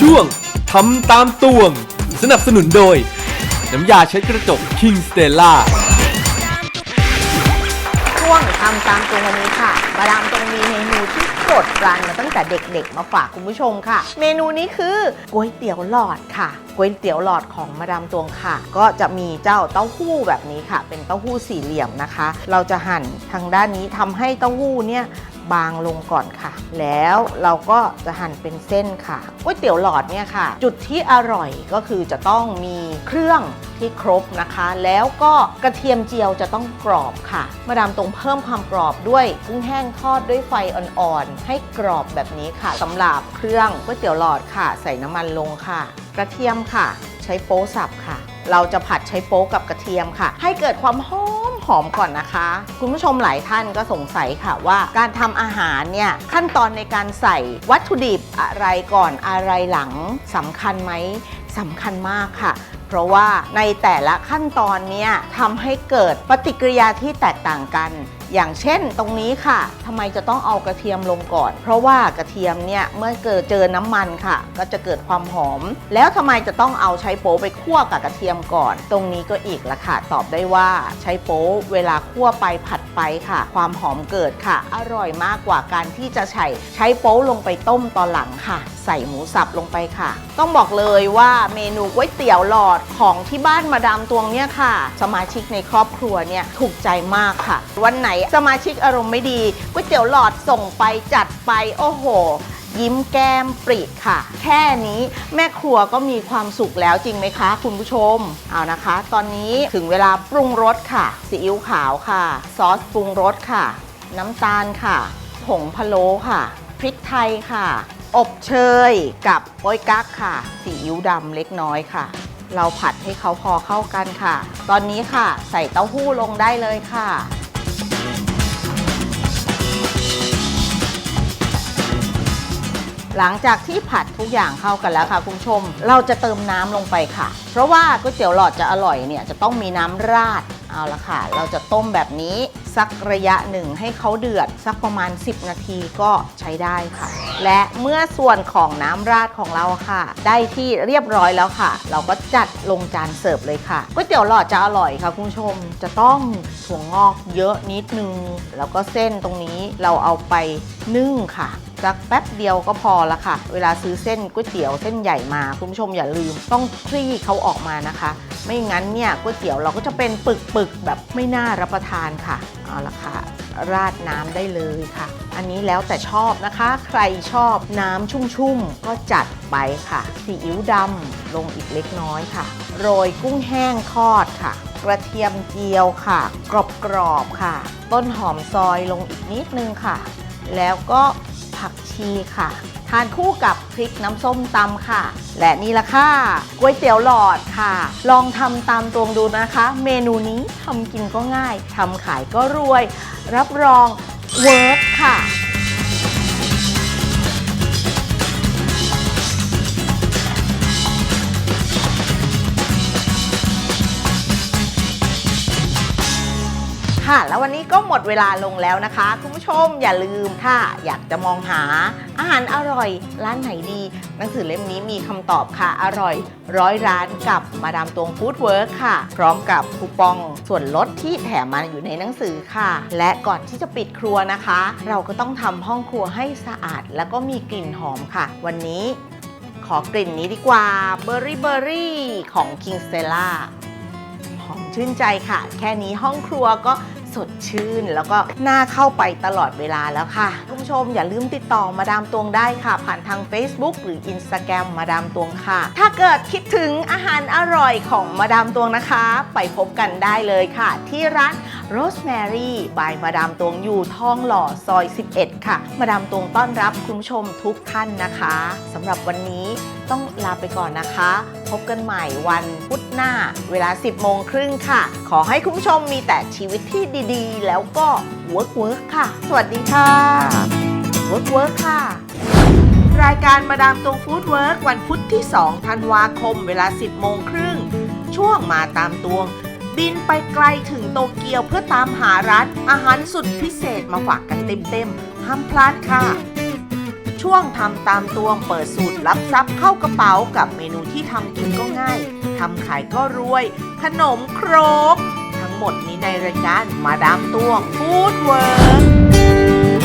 ช่วงทำตามตวง สนับสนุนโดย น้ำยาเช็ดกระจก King Stella ช่วงทำตามตรงวันนี้ค่ะ มาดามตรงมีเมนูที่โปรดปรานมาตั้งแต่เด็กๆ มาฝากคุณผู้ชมค่ะ เมนูนี้คือก๋วยเตี๋ยวหลอดค่ะก๋วยเตี๋ยวหลอดของมาดามตวงค่ะ ก็จะมีเจ้าเต้าหู้แบบนี้ค่ะ เป็นเต้าหู้สี่เหลี่ยมนะคะ เราจะหั่นทางด้านนี้ทำให้เต้าหู้เนี่ย บางลงก่อนค่ะ แล้วเราก็จะหั่นเป็นเส้นค่ะก๋วยเตี๋ยวหลอดเนี่ยค่ะ จุดที่อร่อยก็คือจะต้องมีเครื่องที่ครบนะคะ แล้วก็กระเทียมเจียวจะต้องกรอบค่ะ มาดามตรงเพิ่มความกรอบด้วยกุ้งแห้งทอดด้วยไฟอ่อนๆ ให้กรอบแบบนี้ค่ะสำหรับเครื่องก๋วยเตี๋ยวหลอดค่ะ ใส่น้ำมันลงค่ะ กระเทียมค่ะ ใช้โป๊สับค่ะ เราจะผัดใช้โป๊กับกระเทียมค่ะ ให้เกิดความหอมหอมก่อนนะคะ คุณผู้ชมหลายท่านก็สงสัยค่ะว่าการทำอาหารเนี่ยขั้นตอนในการใส่วัตถุดิบอะไรก่อนอะไรหลังสำคัญไหมสำคัญมากค่ะเพราะว่าในแต่ละขั้นตอนเนี่ยทำให้เกิดปฏิกิริยาที่แตกต่างกันอย่างเช่นตรงนี้ค่ะทำไมจะต้องเอากระเทียมลงก่อน เพราะว่ากระเทียมเนี่ยเมื่อเกิดเจอน้ำมันค่ะ ก็จะเกิดความหอม แล้วทำไมจะต้องเอาใช้โป๊ไปคั่วกับกระเทียมก่อน ตรงนี้ก็อีกละค่ะ ตอบได้ว่าใช้โป๊เวลาคั่วไปผัดไปค่ะ ความหอมเกิดค่ะ อร่อยมากกว่าการที่จะใช้ใช้โป๊ลงไปต้มตอนหลังค่ะ ใส่หมูสับลงไปค่ะ ต้องบอกเลยว่าเมนูก๋วยเตี๋ยวหลอดของที่บ้านมาดามตวงเนี่ยค่ะ สมาชิกในครอบครัวเนี่ยถูกใจมากค่ะ วันไหนสมาชิกอารมณ์ไม่ดีก๋วยเตี๋ยวหลอดส่งไปจัดไปโอ้โห ยิ้มแก้มปริค่ะ แค่นี้แม่ครัวก็มีความสุขแล้วจริงไหมคะ คุณผู้ชมเอานะคะ ตอนนี้ถึงเวลาปรุงรสค่ะซีอิ๊วขาวค่ะ ซอสปรุงรสค่ะ น้ำตาลค่ะผงพะโล้ค่ะ พริกไทยค่ะ อบเชยกับโป๊ยกั๊กค่ะซีอิ๊วดำเล็กน้อยค่ะเราผัดให้เขาพอเข้ากันค่ะ ตอนนี้ค่ะ ใส่เต้าหู้ลงได้เลยค่ะ หลังจากที่ผัดทุกอย่างเข้ากันแล้วค่ะคุณผู้ชม เราจะเติมน้ำลงไปค่ะ เพราะว่าก๋วยเตี๋ยวหลอดจะอร่อยเนี่ยจะต้องมีน้ำราดเอาละค่ะ เราจะต้มแบบนี้สักระยะหนึ่งให้เขาเดือด สักประมาณ 10 นาทีก็ใช้ได้ค่ะ และเมื่อส่วนของน้ำราดของเราค่ะ ได้ที่เรียบร้อยแล้วค่ะ เราก็จัดลงจานเสิร์ฟเลยค่ะก๋วยเตี๋ยวหลอดจะอร่อยค่ะคุณผู้ชมจะต้องถั่วงอกเยอะนิดนึง แล้วก็เส้นตรงนี้เราเอาไปนึ่งค่ะ สักแป๊บเดียวก็พอละค่ะ เวลาซื้อเส้นก๋วยเตี๋ยวเส้นใหญ่มาคุณผู้ชมอย่าลืม ต้องคลี่เขาออกมานะคะ ไม่งั้นเนี่ยก๋วยเตี๋ยวเราก็จะเป็นปึกๆแบบไม่น่ารับประทานค่ะเอาละค่ะ ราดน้ำได้เลยค่ะ อันนี้แล้วแต่ชอบนะคะ ใครชอบน้ำชุ่มๆก็จัดไปค่ะซีอิ๊วดำลงอีกเล็กน้อยค่ะ โรยกุ้งแห้งทอดค่ะ กระเทียมเจียวค่ะ กรอบๆค่ะ ต้นหอมซอยลงอีกนิดนึงค่ะ แล้วก็ ผักชีค่ะ ทานคู่กับพริกน้ำส้มตำค่ะ และนี่ละค่ะก๋วยเตี๋ยวหลอดค่ะ ลองทำตามตวงดูนะคะ เมนูนี้ทำกินก็ง่ายทำขายก็รวย รับรองเวิร์กค่ะ ค่ะ แล้ววันนี้ก็หมดเวลาลงแล้วนะคะ คุณผู้ชมอย่าลืมถ้าอยากจะมองหาอาหารอร่อยร้านไหนดี หนังสือเล่มนี้มีคำตอบค่ะ อร่อยร้อยร้านกับมาดามตวงฟู้ดเวิร์คค่ะ พร้อมกับคูปองส่วนลดที่แถมมาอยู่ในหนังสือค่ะ และก่อนที่จะปิดครัวนะคะ เราก็ต้องทำห้องครัวให้สะอาด แล้วก็มีกลิ่นหอมค่ะ วันนี้ขอกลิ่นนี้ดีกว่าเบอร์รี่เบอร์รี่ของ King Stella หอมชื่นใจค่ะ แค่นี้ห้องครัวก็ สดชื่น แล้วก็น่าเข้าไปตลอดเวลาแล้วค่ะคุณผู้ชมอย่าลืมติดต่อมาดามตวงได้ค่ะ ผ่านทาง Facebook หรือ Instagram มาดามตวงค่ะ ถ้าเกิดคิดถึงอาหารอร่อยของมาดามตวงนะคะ ไปพบกันได้เลยค่ะ ที่ร้าน Rosemary by มาดามตวงอยู่ทองหล่อซอย 11 ค่ะ มาดามตวงต้อนรับคุณผู้ชมทุกท่านนะคะสำหรับวันนี้ต้องลาไปก่อนนะคะ พบกันใหม่วันพุธหน้า เวลา 10 โมงครึ่งค่ะ ขอให้คุณผู้ชมมีแต่ชีวิตที่ดีๆ แล้วก็ work work ค่ะ สวัสดีค่ะ work work ค่ะ รายการมาดามตวงฟู้ดเวิร์กวันพุธที่ 2 ธันวาคม เวลา 10 โมงครึ่ง ช่วงมาตามตวง บินไปไกลถึงโตเกียวเพื่อตามหาร้านอาหารสุดพิเศษมาฝากกันเต็มๆ ห้ามพลาดค่ะ ช่วงทำตามตวงเปิดสูตรรับทรัพย์เข้ากระเป๋ากับเมนูที่ทำกินก็ง่ายทำขายก็รวย ขนมครบทั้งหมดนี้ในรายการมาดามตวงฟู้ดเวิร์